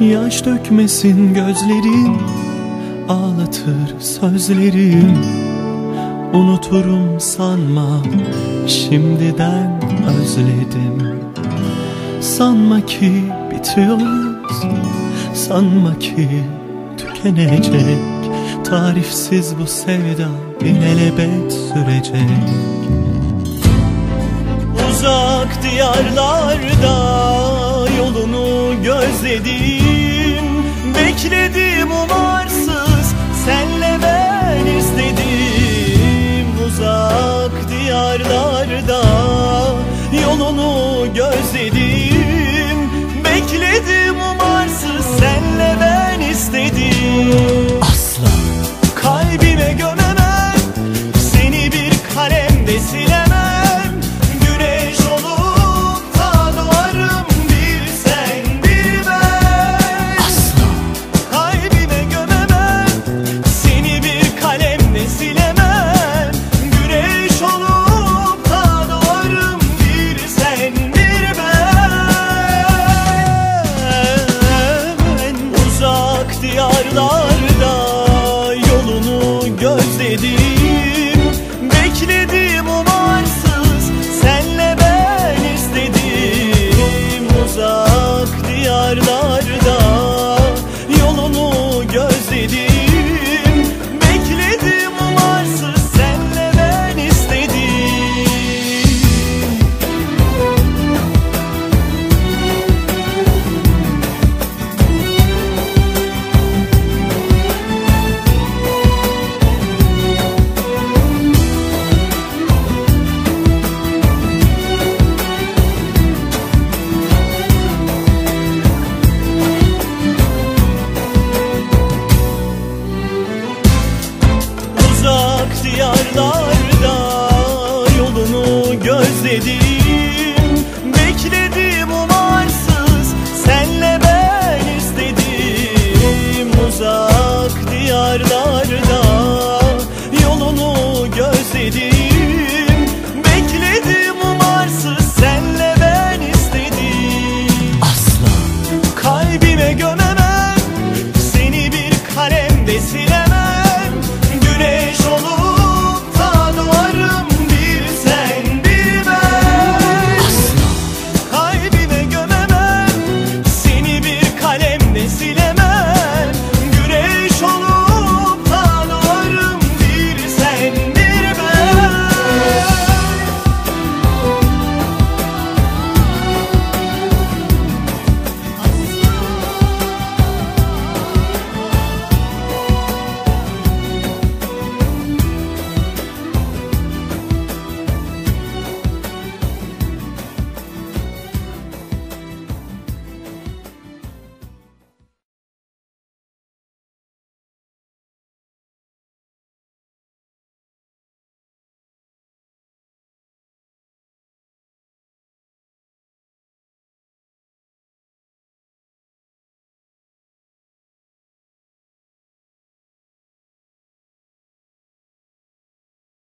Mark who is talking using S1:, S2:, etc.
S1: Yaş dökmesin gözlerin Ağlatır sözlerim Unuturum sanma Şimdiden özledim. Sanma ki bitiyoruz Sanma ki tükenecek. Tarifsiz bu sevda ilelebet sürecek. Uzak diyarlarda yolunu gözledim Bekledim umarsız senle ben istedim Uzak diyarlarda. Yolunu gözledim diyarlarda yolunu gözledim Uzak